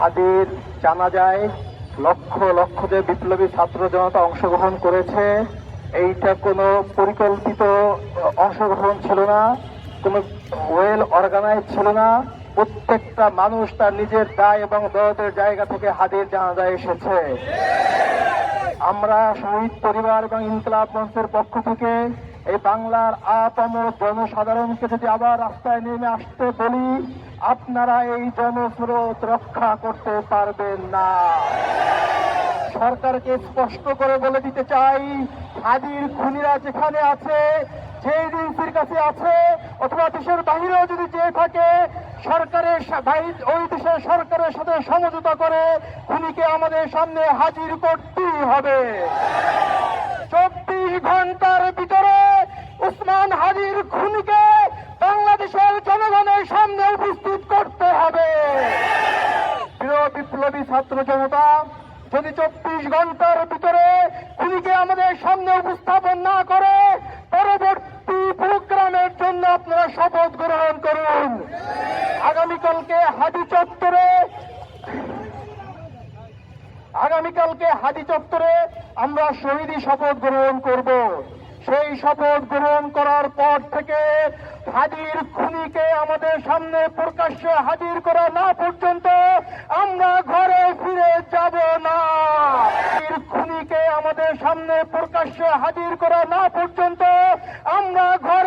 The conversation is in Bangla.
হাদির জানা যায় লক্ষ লক্ষ যে বিপ্লবী ছাত্র জনতা অংশগ্রহণ করেছে, এইটা কোনো পরিকল্পিত অংশগ্রহণ ছিল না, কোনো ওয়েল অর্গানাইজ ছিল না। প্রত্যেকটা মানুষ তার নিজের দায় এবং দরদের জায়গা থেকে হাদির জানাজায় এসেছে। আমরা শহীদ পরিবার এবং ইনকলাব মঞ্চের পক্ষ থেকে এই বাংলার আপাম জনসাধারণকে যদি আবার রাস্তায় নেমে আসতে বলি, আপনারা এই জনস্রোত রক্ষা করতে পারবেন না। সরকারকে স্পষ্ট করে বলে দিতে চাই হাদির খুনিরা যেখানে আছে যে এজেন্সির কাছে আছে, অথবা দেশের বাহিরেও যদি যেয়ে থাকে, সরকারের ওই দেশের সরকারের সাথে সমঝোতা করে খুনিকে আমাদের সামনে হাজির করতেই হবে। চব্বিশ ঘণ্টার ভিতরে হাজির খুনিকে বাংলাদেশের জনগণের সামনে উপস্থিত করতে হবে। প্রিয় বিপ্লবী ছাত্র জনতা, যদি চব্বিশ ঘণ্টার ভিতরে খুনিকে আমাদের সামনে উপস্থাপন না করে, পরবর্তী প্রোগ্রামের জন্য আপনারা শপথ গ্রহণ করুন। আগামীকালকে হাজি চত্বরে, আগামীকালকে হাজি চত্বরে আমরা শহীদি শপথ গ্রহণ করব। সেই শপথ গ্রহণ করার পর থেকে হাজির খুনিকে আমাদের সামনে প্রকাশ্যে হাজির করা না পর্যন্ত আমরা ঘরে ফিরে যাব না। খুনিকে আমাদের সামনে প্রকাশ্যে হাজির করা না পর্যন্ত আমরা ঘরে